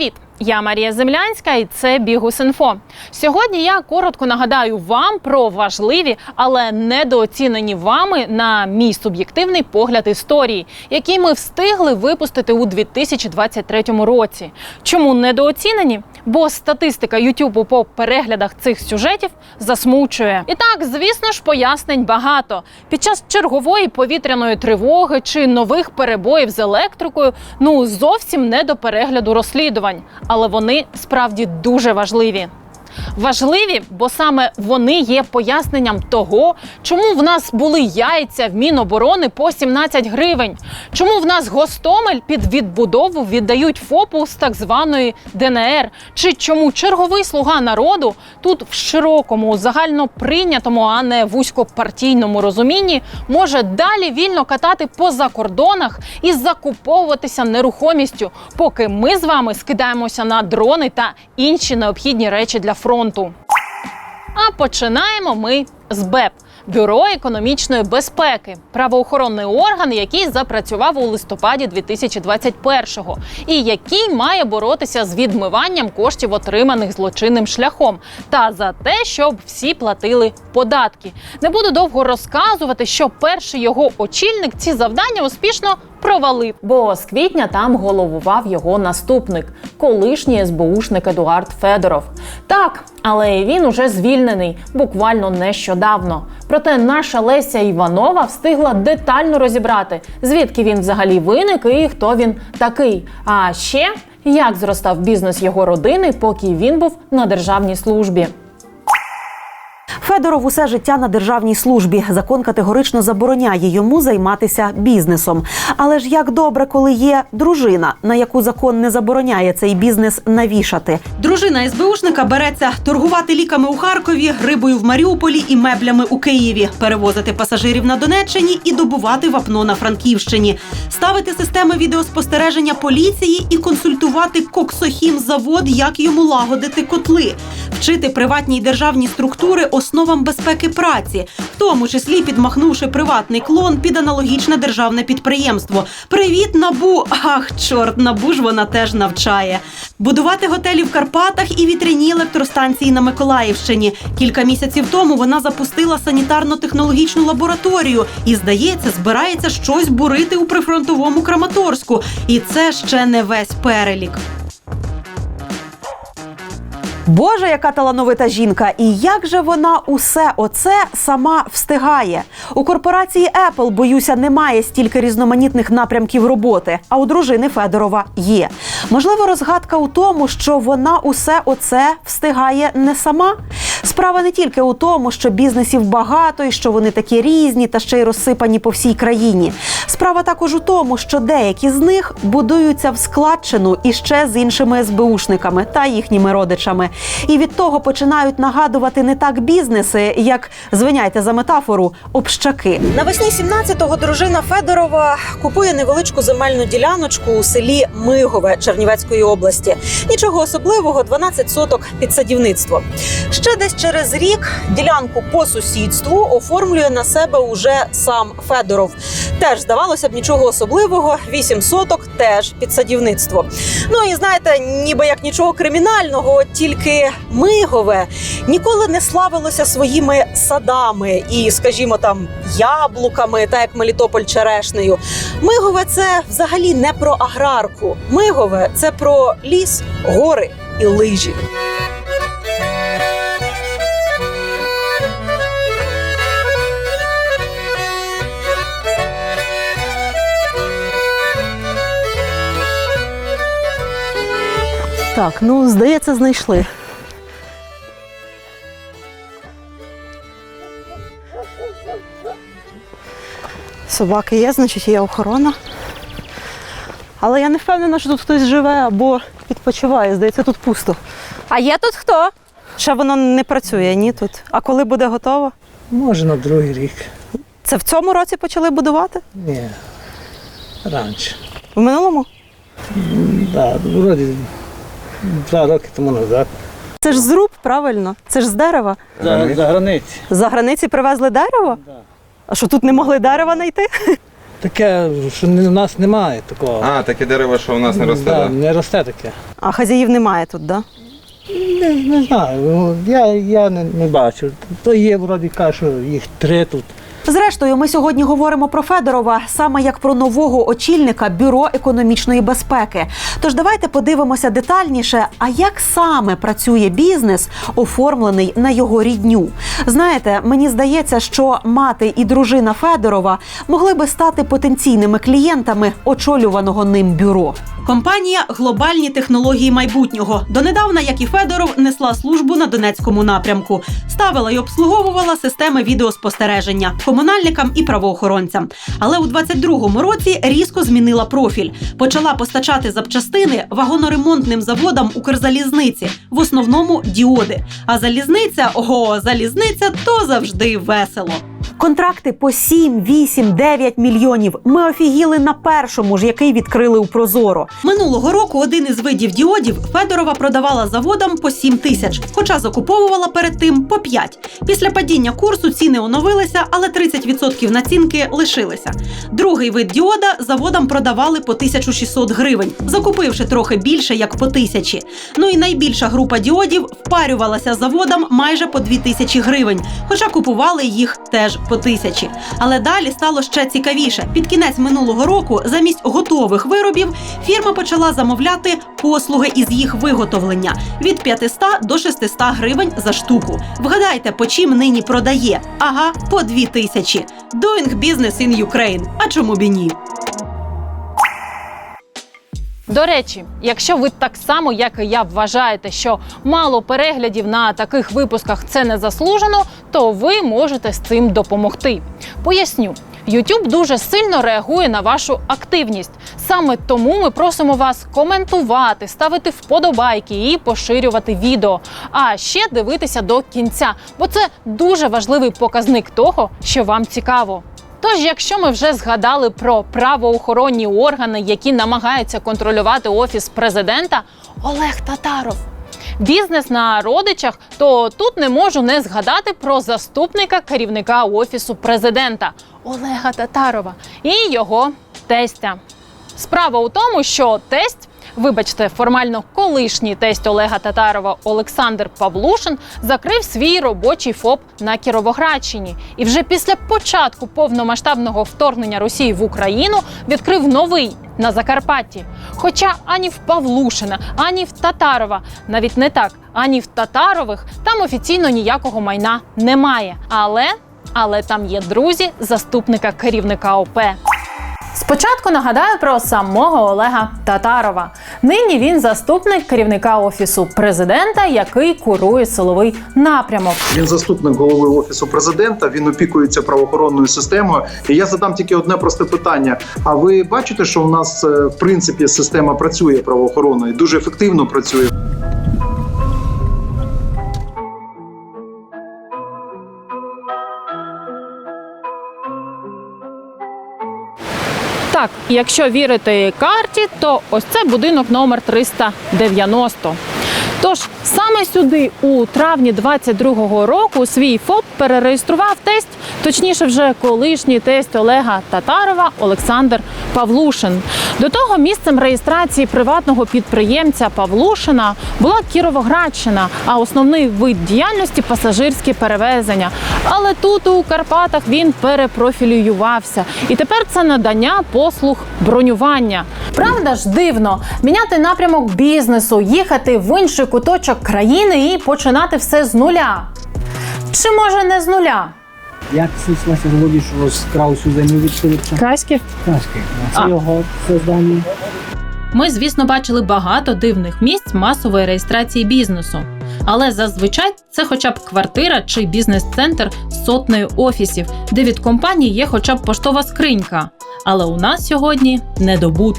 Привіт! Я Марія Землянська, і це Бігус.Інфо. Сьогодні я коротко нагадаю вам про важливі, але недооцінені вами на мій суб'єктивний погляд історії, які ми встигли випустити у 2023 році. Чому недооцінені? Бо статистика Ютубу по переглядах цих сюжетів засмучує. І так, звісно ж, пояснень багато. Під час чергової повітряної тривоги чи нових перебоїв з електрикою, ну зовсім не до перегляду розслідувань, але вони справді дуже важливі. Важливі, бо саме вони є поясненням того, чому в нас були яйця в Міноборони по 17 гривень, чому в нас Гостомель під відбудову віддають ФОПу з так званої ДНР, чи чому черговий слуга народу тут в широкому, загальноприйнятому, а не вузькопартійному розумінні може далі вільно катати по закордонах і закуповуватися нерухомістю, поки ми з вами скидаємося на дрони та інші необхідні речі для фронту. А починаємо ми з БЕП. Бюро економічної безпеки, правоохоронний орган, який запрацював у листопаді 2021-го і який має боротися з відмиванням коштів, отриманих злочинним шляхом, та за те, щоб всі платили податки. Не буду довго розказувати, що перший його очільник ці завдання успішно провалив, бо з квітня там головував його наступник, колишній СБУшник Едуард Федоров. Так, але він уже звільнений буквально нещодавно. Проте наша Леся Іванова встигла детально розібрати, звідки він взагалі виник і хто він такий. А ще як зростав бізнес його родини, поки він був на державній службі. Федоров усе життя на державній службі. Закон категорично забороняє йому займатися бізнесом. Але ж як добре, коли є дружина, на яку закон не забороняє цей бізнес навішати. Дружина СБУшника береться торгувати ліками у Харкові, рибою в Маріуполі і меблями у Києві, перевозити пасажирів на Донеччині і добувати вапно на Франківщині, ставити системи відеоспостереження поліції і консультувати коксохімзавод, як йому лагодити котли, вчити приватні й державні структури основам безпеки праці, в тому числі підмахнувши приватний клон під аналогічне державне підприємство. Привіт, набу! Ах, чорт, набу ж вона теж навчає. Будувати готелі в Карпатах і вітряні електростанції на Миколаївщині. Кілька місяців тому вона запустила санітарно-технологічну лабораторію і, здається, збирається щось бурити у прифронтовому Краматорську. І це ще не весь перелік. Боже, яка талановита жінка! І як же вона усе оце сама встигає? У корпорації Apple, боюся, немає стільки різноманітних напрямків роботи, а у дружини Федорова є. Можливо, розгадка у тому, що вона усе оце встигає не сама. Справа не тільки у тому, що бізнесів багато і що вони такі різні та ще й розсипані по всій країні. Справа також у тому, що деякі з них будуються в складчину і ще з іншими СБУшниками та їхніми родичами. І від того починають нагадувати не так бізнеси, як звиняйте за метафору, общаки. Навесні 17-го дружина Федорова купує невеличку земельну діляночку у селі Мигове Чернівецької області. Нічого особливого, 12 соток під садівництво. Ще десь через рік ділянку по сусідству оформлює на себе уже сам Федоров. Теж здавалося б нічого особливого, 8 соток теж під садівництво. Ну і знаєте, ніби як нічого кримінального, от тільки Мигове ніколи не славилося своїми садами і, скажімо, там яблуками, так як Мелітополь черешнею. Мигове це взагалі не про аграрку. Мигове це про ліс, гори і лижі. Так, ну здається, знайшли. Собаки є, значить є охорона. Але я не впевнена, що тут хтось живе або відпочиває. Здається, тут пусто. А є тут хто? Ще воно не працює, ні тут. А коли буде готово? Може на другий рік. Це в цьому році почали будувати? Ні. Раніше. В минулому? Да, вроді два роки тому назад. Це ж зруб, правильно? Це ж з дерева. За, за границі. За границі привезли дерево? Да. А що тут не могли дерева знайти? Таке, що в нас немає такого. А, таке дерево, що у нас не росте. Да, не росте таке. А хазяїв немає тут, да? Не, не знаю, ну, я, я не, не бачу. То є, вроді кажуть, що їх три тут. Зрештою, ми сьогодні говоримо про Федорова саме як про нового очільника бюро економічної безпеки. Тож давайте подивимося детальніше, а як саме працює бізнес, оформлений на його рідню. Знаєте, мені здається, що мати і дружина Федорова могли би стати потенційними клієнтами очолюваного ним бюро. Компанія Глобальні технології майбутнього донедавна, як і Федоров, несла службу на Донецькому напрямку, ставила і обслуговувала системи відеоспостереження комунальникам і правоохоронцям. Але у 22-му році різко змінила профіль. Почала постачати запчастини вагоноремонтним заводам Укрзалізниці, в основному діоди. А залізниця, ого, залізниця то завжди весело. Контракти по 7, 8, 9 мільйонів. Ми офігіли на першому ж, який відкрили у Прозоро. Минулого року один із видів діодів Федорова продавала заводам по 7 тисяч, хоча закуповувала перед тим по 5. Після падіння курсу ціни оновилися, але 30% націнки лишилися. Другий вид діода заводам продавали по 1600 гривень, закупивши трохи більше як по тисячі. Ну і найбільша група діодів впарювалася заводам майже по 2000 гривень, хоча купували їх теж по тисячі. Але далі стало ще цікавіше. Під кінець минулого року замість готових виробів фірма почала замовляти послуги із їх виготовлення від 500 до 600 гривень за штуку. Вгадайте, по чим нині продає? Ага, по 2000. Doing business in Ukraine. А чому б і ні? До речі, якщо ви так само, як і я, вважаєте, що мало переглядів на таких випусках це не заслужено, то ви можете з цим допомогти. Поясню. YouTube дуже сильно реагує на вашу активність. Саме тому ми просимо вас коментувати, ставити вподобайки і поширювати відео. А ще дивитися до кінця, бо це дуже важливий показник того, що вам цікаво. Тож, якщо ми вже згадали про правоохоронні органи, які намагаються контролювати офіс президента, Олег Татаров. Бізнес на родичах, то тут не можу не згадати про заступника керівника офісу президента Олега Татарова і його тестя. Справа у тому, що тесть, вибачте, формально колишній тесть Олега Татарова Олександр Павлушин закрив свій робочий ФОП на Кіровоградщині. І вже після початку повномасштабного вторгнення Росії в Україну відкрив новий на Закарпатті. Хоча ані в Павлушина, ані в Татарова, навіть не так, ані в Татарових там офіційно ніякого майна немає. Але, але там є друзі заступника керівника ОП. Спочатку нагадаю про самого Олега Татарова. Нині він заступник керівника офісу президента, який курує силовий напрямок. Він заступник голови офісу президента. Він опікується правоохоронною системою. І я задам тільки одне просте питання: а ви бачите, що в нас е, в принципі система працює правоохоронна і дуже ефективно працює? Так, якщо вірити карті, то ось це будинок номер 390. Тож саме сюди у травні 22-го року свій ФОП перереєстрував тесть, точніше, вже колишній тесть Олега Татарова Олександр Павлушин. До того місцем реєстрації приватного підприємця Павлушина була Кіровоградщина, а основний вид діяльності пасажирські перевезення. Але тут у Карпатах він перепрофілювався, і тепер це надання послуг бронювання. Правда ж дивно міняти напрямок бізнесу, їхати в інший куточок країни і починати все з нуля. Чи може не з нуля? Як сталося згоді, що розкрав всю землю від Филипса? Краськів? А. Це його создання. Ми, звісно, бачили багато дивних місць масової реєстрації бізнесу. Але зазвичай це хоча б квартира чи бізнес-центр з сотнею офісів, де від компанії є хоча б поштова скринька. Але у нас сьогодні недобут.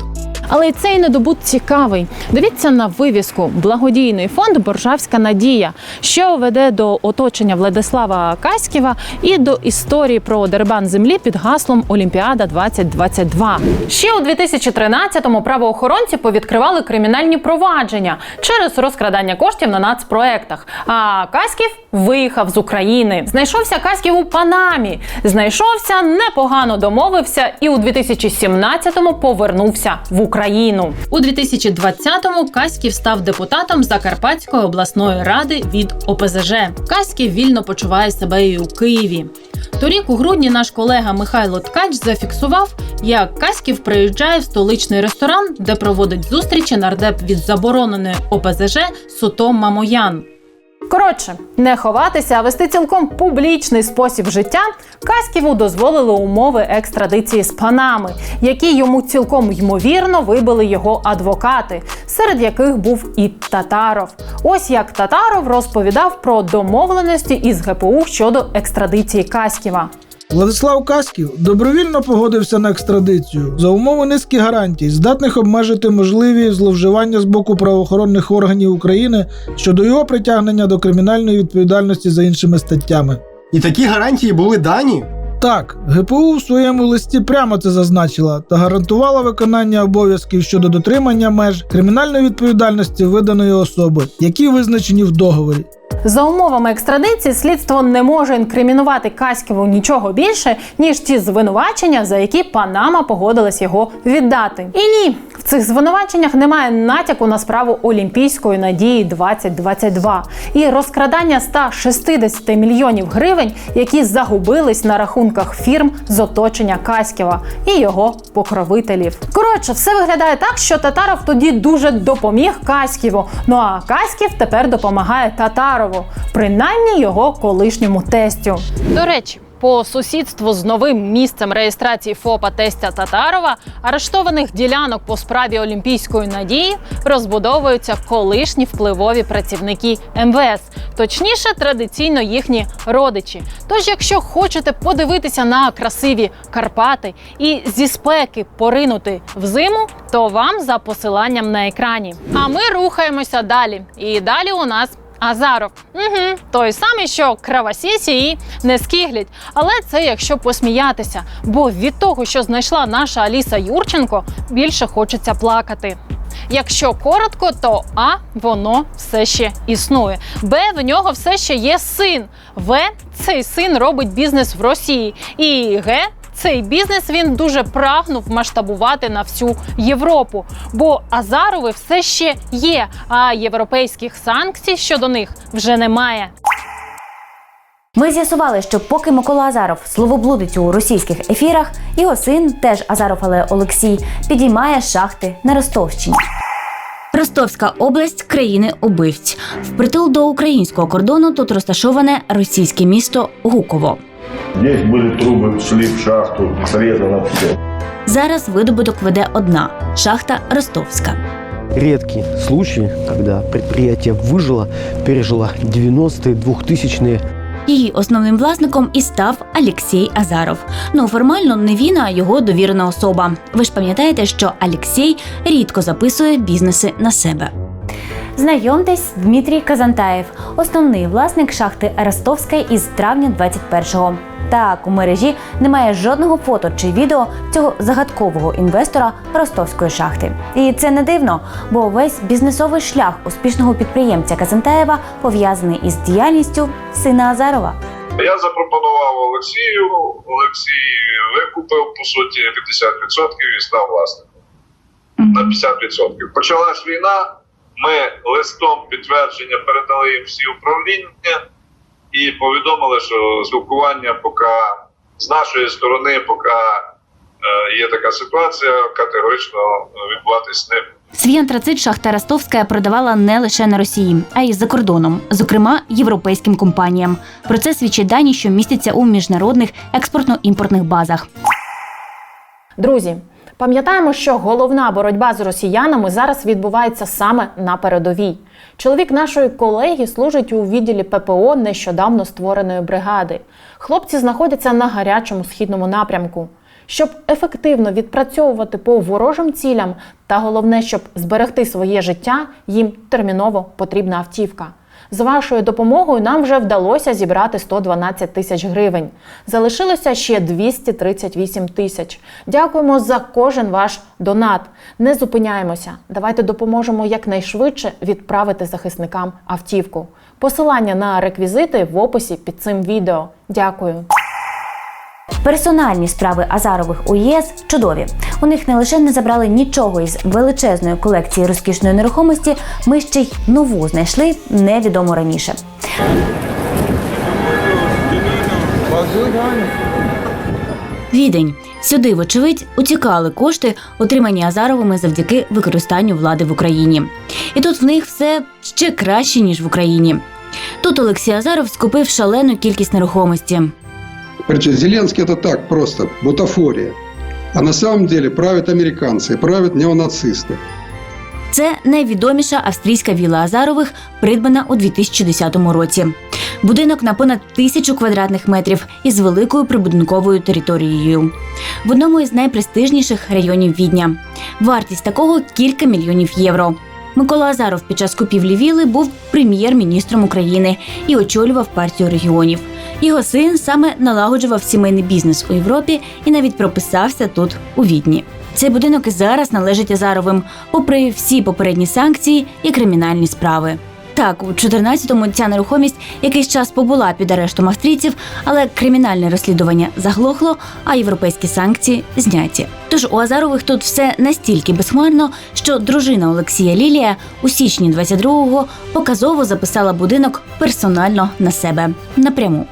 Але й цей недобут цікавий. Дивіться на вивіску благодійний фонд Боржавська надія, що веде до оточення Владислава Каськіва і до історії про дербан землі під гаслом Олімпіада 2022 Ще у 2013-му правоохоронці повідкривали кримінальні провадження через розкрадання коштів на нацпроектах. А Каськів виїхав з України. Знайшовся Каськів у Панамі. Знайшовся, непогано домовився і у 2017-му повернувся в Україну. У 2020-му Каськів став депутатом Закарпатської обласної ради від ОПЗЖ. Каськів вільно почуває себе і у Києві. Торік у грудні наш колега Михайло Ткач зафіксував, як Каськів приїжджає в столичний ресторан, де проводить зустрічі нардеп від забороненої ОПЗЖ Суто Мамоян. Коротше, не ховатися, а вести цілком публічний спосіб життя. Каськіву дозволили умови екстрадиції з Панами, які йому цілком ймовірно вибили його адвокати, серед яких був і Татаров. Ось як Татаров розповідав про домовленості із ГПУ щодо екстрадиції Каськіва. Владислав Касків добровільно погодився на екстрадицію за умови низки гарантій, здатних обмежити можливі зловживання з боку правоохоронних органів України щодо його притягнення до кримінальної відповідальності за іншими статтями. І такі гарантії були дані. Так, ГПУ в своєму листі прямо це зазначила та гарантувала виконання обов'язків щодо дотримання меж кримінальної відповідальності виданої особи, які визначені в договорі. За умовами екстрадиції слідство не може інкримінувати Каськіву нічого більше, ніж ті звинувачення, за які Панама погодилась його віддати. І ні, в цих звинуваченнях немає натяку на справу Олімпійської надії 2022 і розкрадання 160 мільйонів гривень, які загубились на рахунках фірм з оточення Каськіва і його покровителів. Коротше, все виглядає так, що Татаров тоді дуже допоміг Каськіву. Ну а Каськів тепер допомагає Татарову, принаймні його колишньому тестю. До речі. По сусідству з новим місцем реєстрації ФОПа тестя Татарова арештованих ділянок по справі Олімпійської надії розбудовуються колишні впливові працівники МВС, точніше, традиційно їхні родичі. Тож, якщо хочете подивитися на красиві Карпати і зі спеки поринути в зиму, то вам за посиланням на екрані. А ми рухаємося далі. І далі у нас Азаров. Угу, той самий, що кравасісі і не скиглять. Але це якщо посміятися. Бо від того, що знайшла наша Аліса Юрченко, більше хочеться плакати. Якщо коротко, то А воно все ще існує. Б в нього все ще є син. В цей син робить бізнес в Росії. І Г цей бізнес він дуже прагнув масштабувати на всю Європу. Бо Азарови все ще є, а європейських санкцій щодо них вже немає. Ми з'ясували, що поки Микола Азаров словоблудить у російських ефірах, його син, теж Азаров, але Олексій, підіймає шахти на Ростовщині. Ростовська область країни убивць. Впритул до українського кордону тут розташоване російське місто Гуково. Здесь были трубы, шли в шахту, срезано все. Зараз видобуток веде одна шахта Ростовська. редкий случай, когда предприятие выжило, пережило 90-е, 2000-е. Її основним власником і став Алексій Азаров. Ну формально не він, а його довірена особа. Ви ж пам'ятаєте, що Алексій рідко записує бізнеси на себе. Знайомтесь, Дмитрій Казантаєв, основний власник шахти Ростовська із травня 21-го. Так, у мережі немає жодного фото чи відео цього загадкового інвестора ростовської шахти. І це не дивно, бо весь бізнесовий шлях успішного підприємця Казантаєва пов'язаний із діяльністю сина Азарова. Я запропонував Олексію. Олексій викупив по суті 50% і став власником. На 50%. Почалась війна. Ми листом підтвердження передали їм всі управління і повідомили, що спілкування поки з нашої сторони, поки е, є така ситуація, категорично відбуватись не буде. Свій антрацит шахта Ростовська продавала не лише на Росії, а й за кордоном, зокрема європейським компаніям. Про це свідчать дані, що містяться у міжнародних експортно-імпортних базах. Друзі, пам'ятаємо, що головна боротьба з росіянами зараз відбувається саме на передовій. Чоловік нашої колеги служить у відділі ППО нещодавно створеної бригади. Хлопці знаходяться на гарячому східному напрямку. Щоб ефективно відпрацьовувати по ворожим цілям, та головне, щоб зберегти своє життя, їм терміново потрібна автівка. З вашою допомогою нам вже вдалося зібрати 112 тисяч гривень. Залишилося ще 238 тисяч. Дякуємо за кожен ваш донат. Не зупиняємося. Давайте допоможемо якнайшвидше відправити захисникам автівку. Посилання на реквізити в описі під цим відео. Дякую. Персональні справи Азарових у ЄС чудові. У них не лише не забрали нічого із величезної колекції розкішної нерухомості, ми ще й нову знайшли невідомо раніше. Відень. Сюди, вочевидь, утікали кошти, отримані Азаровими завдяки використанню влади в Україні. І тут в них все ще краще, ніж в Україні. Тут Олексій Азаров скупив шалену кількість нерухомості. Короче, Зеленский это так просто, бутафория. А на самом деле правят американцы, правят неонацисты. Це найвідоміша австрійська віла Азарових, придбана у 2010 році. Будинок на понад тисячу квадратних метрів із великою прибудинковою територією. В одному із найпрестижніших районів Відня. Вартість такого кілька мільйонів євро. Микола Азаров під час купівлі віли був прем'єр-міністром України і очолював партію регіонів. Його син саме налагоджував сімейний бізнес у Європі і навіть прописався тут у Відні. Цей будинок і зараз належить Азаровим, попри всі попередні санкції і кримінальні справи. Так, у 14-му ця нерухомість якийсь час побула під арештом австрійців, але кримінальне розслідування заглохло, а європейські санкції зняті. Тож у Азарових тут все настільки безхмарно, що дружина Олексія Лілія у січні 22-го показово записала будинок персонально на себе напряму.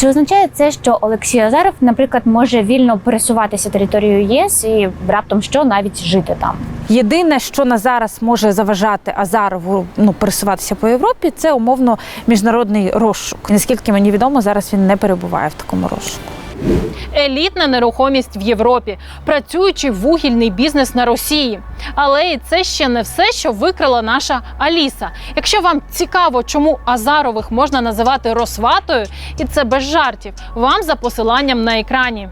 Чи означає це, що Олексій Азаров, наприклад, може вільно пересуватися територією ЄС і раптом що навіть жити там? Єдине, що на зараз може заважати Азарову ну пересуватися по Європі, це умовно міжнародний розшук. Наскільки мені відомо, зараз він не перебуває в такому розшуку. Елітна нерухомість в Європі, працюючий вугільний бізнес на Росії. Але і це ще не все, що викрила наша Аліса. Якщо вам цікаво, чому Азарових можна називати Росватою, і це без жартів, вам за посиланням на екрані.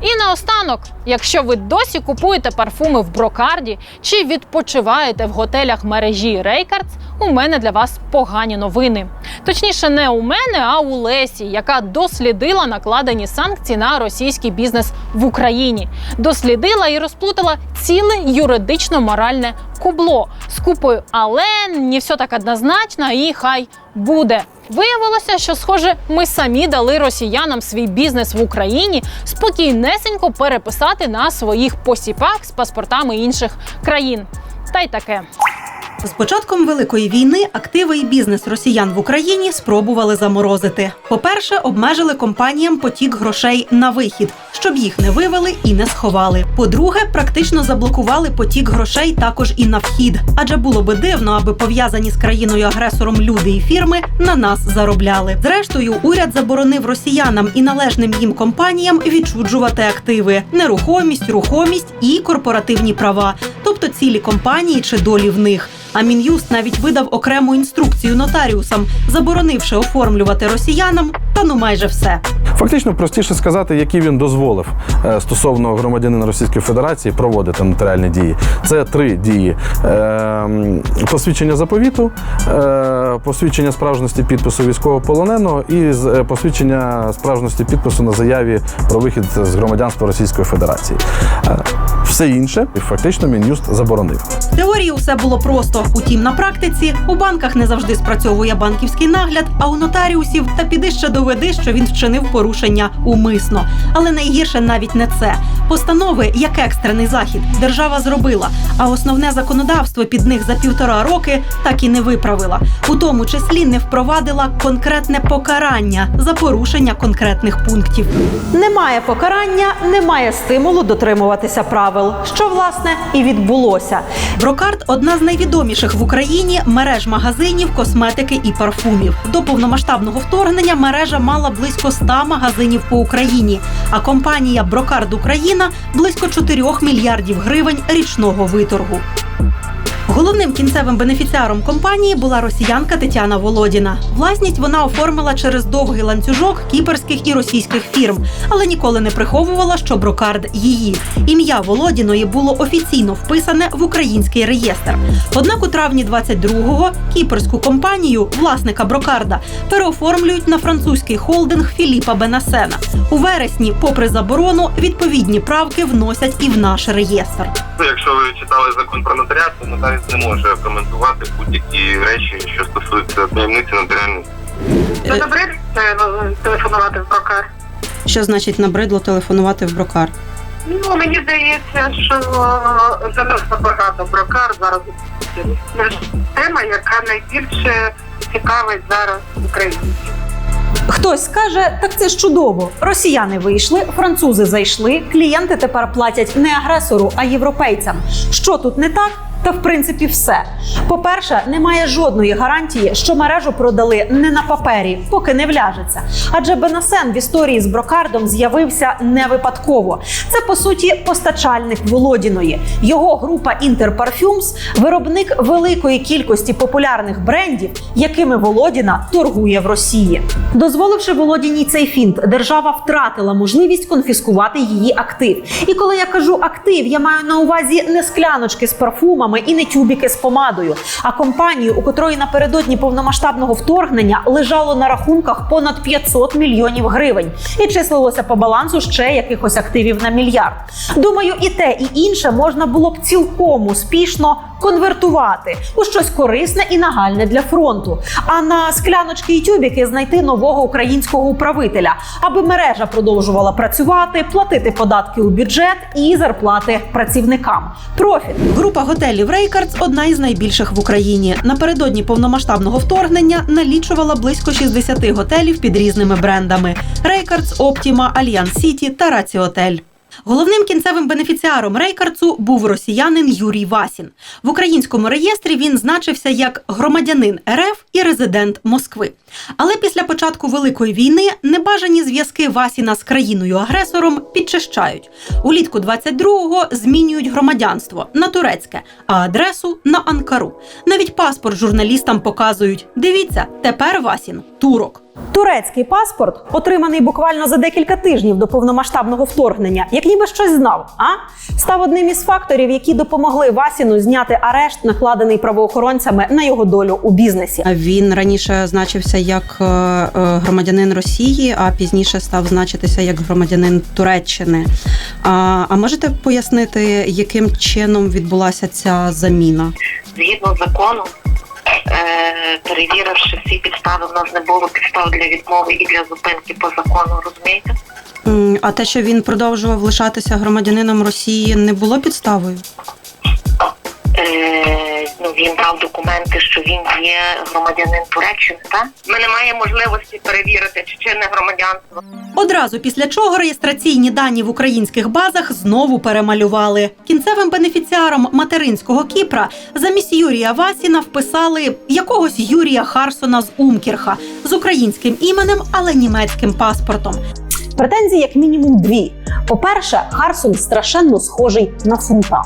І наостанок, якщо ви досі купуєте парфуми в брокарді чи відпочиваєте в готелях мережі Рейкардс, у мене для вас погані новини. Точніше, не у мене, а у Лесі, яка дослідила накладені санкції на російський бізнес в Україні. Дослідила і розплутала ціле юридично-моральне кубло з купою, але не все так однозначно, і хай буде. Виявилося, що, схоже, ми самі дали росіянам свій бізнес в Україні спокійнесенько переписати на своїх посіпах з паспортами інших країн. Та й таке. З початком великої війни активи і бізнес росіян в Україні спробували заморозити. По-перше, обмежили компаніям потік грошей на вихід, щоб їх не вивели і не сховали. По-друге, практично заблокували потік грошей також і на вхід, адже було би дивно, аби пов'язані з країною агресором люди і фірми на нас заробляли. Зрештою, уряд заборонив росіянам і належним їм компаніям відчуджувати активи, нерухомість, рухомість і корпоративні права, тобто цілі компанії чи долі в них. А мін'юст навіть видав окрему інструкцію нотаріусам, заборонивши оформлювати росіянам та ну майже все. Фактично, простіше сказати, які він дозволив е, стосовно громадянина Російської Федерації проводити нотаріальні дії. Це три дії: Е, посвідчення заповіту, е, посвідчення справжності підпису військовополоненого і е, посвідчення справжності підпису на заяві про вихід з громадянства Російської Федерації. Все інше фактично мін'юст заборонив. В теорії усе було просто. Утім, на практиці у банках не завжди спрацьовує банківський нагляд, а у нотаріусів та піди ще доведи, що він вчинив порушення умисно. Але найгірше навіть не це. Постанови, як екстрений захід, держава зробила, а основне законодавство під них за півтора роки так і не виправила. У тому числі не впровадила конкретне покарання за порушення конкретних пунктів. Немає покарання, немає стимулу дотримуватися правил, що власне і відбулося. Брокарт одна з найвідоміших в Україні мереж магазинів, косметики і парфумів. До повномасштабного вторгнення мережа мала близько 100 магазинів по Україні. А компанія Брокард Україна близько 4 мільярдів гривень річного виторгу. Головним кінцевим бенефіціаром компанії була росіянка Тетяна Володіна. Власність вона оформила через довгий ланцюжок кіперських і російських фірм, але ніколи не приховувала, що брокард її. Ім'я Володіної було офіційно вписане в український реєстр. Однак у травні 22-го кіперську компанію, власника брокарда, переоформлюють на французький холдинг Філіпа Бенасена. У вересні, попри заборону, відповідні правки вносять і в наш реєстр. Якщо ви читали закон про нотаріат, то не може коментувати будь-які речі, що стосуються таємниці нотаріальної. Це добре телефонувати в брокар. Що значить набридло телефонувати в брокар? Ну мені здається, що занадто багато брокар зараз тема, яка найбільше цікавить зараз Україну. Хтось скаже, так це ж чудово. Росіяни вийшли, французи зайшли. Клієнти тепер платять не агресору, а європейцям. Що тут не так? Та в принципі все. По-перше, немає жодної гарантії, що мережу продали не на папері, поки не вляжеться. Адже Бенасен в історії з брокардом з'явився не випадково. Це по суті постачальник Володіної. Його група Інтерпарфюмс виробник великої кількості популярних брендів, якими Володіна торгує в Росії. Дозволивши Володіній цей фінт, держава втратила можливість конфіскувати її актив. І коли я кажу актив, я маю на увазі не скляночки з парфумами і не тюбіки з помадою, а компанію, у котрої напередодні повномасштабного вторгнення лежало на рахунках понад 500 мільйонів гривень і числилося по балансу ще якихось активів на мільярд. Думаю, і те, і інше можна було б цілком успішно конвертувати у щось корисне і нагальне для фронту. А на скляночки і тюбіки знайти нового українського управителя, аби мережа продовжувала працювати, платити податки у бюджет і зарплати працівникам. Профіт Група готелів Рейкардс одна із найбільших в Україні. Напередодні повномасштабного вторгнення налічувала близько 60 готелів під різними брендами: Рейкардс, Оптіма, Альянс Сіті та Раціотель. Головним кінцевим бенефіціаром Рейкардсу був росіянин Юрій Васін. В українському реєстрі він значився як громадянин РФ і резидент Москви. Але після початку Великої війни небажані зв'язки Васіна з країною-агресором підчищають. Улітку 22-го змінюють громадянство на турецьке, а адресу на Анкару. Навіть паспорт журналістам показують. Дивіться, тепер Васін турок. Турецький паспорт, отриманий буквально за декілька тижнів до повномасштабного вторгнення, як ніби щось знав, а став одним із факторів, які допомогли Васіну зняти арешт, накладений правоохоронцями на його долю у бізнесі. Він раніше значився як е, е, громадянин Росії, а пізніше став значитися як громадянин Туреччини. А, а можете пояснити, яким чином відбулася ця заміна? згідно закону, перевіривши всі підстави, в нас не було підстав для відмови і для зупинки по закону, розумієте? А те, що він продовжував лишатися громадянином Росії, не було підставою? Е, ну, він дав документи, що він є громадянин Туреччини, так? Ми не маємо можливості перевірити, чи чинне громадянство. Одразу після чого реєстраційні дані в українських базах знову перемалювали. Кінцевим бенефіціаром материнського Кіпра замість Юрія Васіна вписали якогось Юрія Харсона з Умкірха з українським іменем, але німецьким паспортом. Претензій як мінімум дві. По-перше, Харсон страшенно схожий на фунта.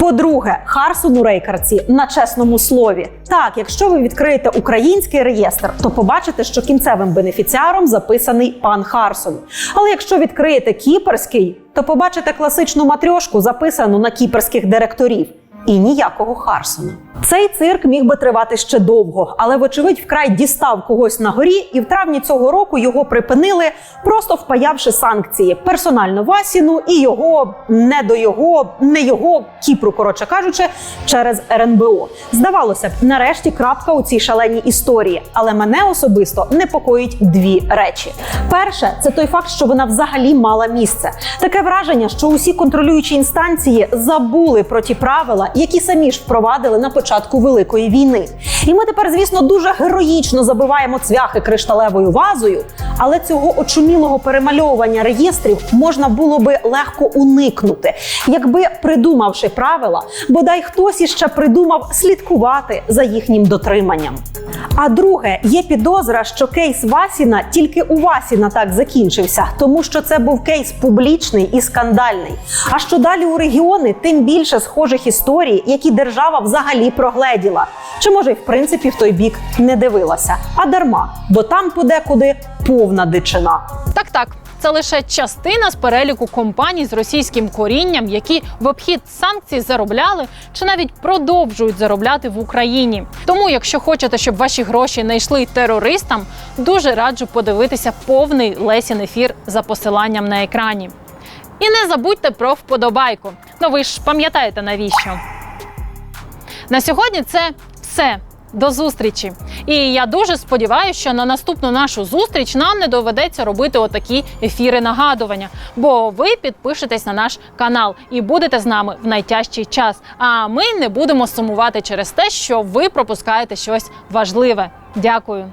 По-друге, Харсону рейкарці на чесному слові. Так, якщо ви відкриєте український реєстр, то побачите, що кінцевим бенефіціаром записаний пан Харсон. Але якщо відкриєте кіперський, то побачите класичну матрьошку, записану на кіперських директорів. І ніякого Харсона. Цей цирк міг би тривати ще довго, але вочевидь вкрай дістав когось на горі, і в травні цього року його припинили, просто впаявши санкції персонально Васіну і його не до його, не його Кіпру, коротше кажучи, через РНБО. Здавалося б, нарешті крапка у цій шаленій історії. Але мене особисто непокоїть дві речі: перше, це той факт, що вона взагалі мала місце. Таке враження, що усі контролюючі інстанції забули про ті правила, які самі ж впровадили на початку великої війни. І ми тепер, звісно, дуже героїчно забиваємо цвяхи кришталевою вазою. Але цього очумілого перемальовування реєстрів можна було би легко уникнути, якби придумавши правила, бодай хтось іще придумав слідкувати за їхнім дотриманням. А друге, є підозра, що кейс Васіна тільки у Васіна так закінчився, тому що це був кейс публічний і скандальний. А що далі у регіони, тим більше схожих історій, які держава взагалі прогледіла. Чи може й в принципі в той бік не дивилася, а дарма, бо там подекуди повна дичина. Так, так. Це лише частина з переліку компаній з російським корінням, які в обхід санкцій заробляли чи навіть продовжують заробляти в Україні. Тому, якщо хочете, щоб ваші гроші не йшли терористам, дуже раджу подивитися повний Лесін ефір за посиланням на екрані. І не забудьте про вподобайку. Ну ви ж пам'ятаєте навіщо. На сьогодні це все. До зустрічі! І я дуже сподіваюся, що на наступну нашу зустріч нам не доведеться робити отакі ефіри нагадування, бо ви підпишетесь на наш канал і будете з нами в найтяжчий час. А ми не будемо сумувати через те, що ви пропускаєте щось важливе. Дякую.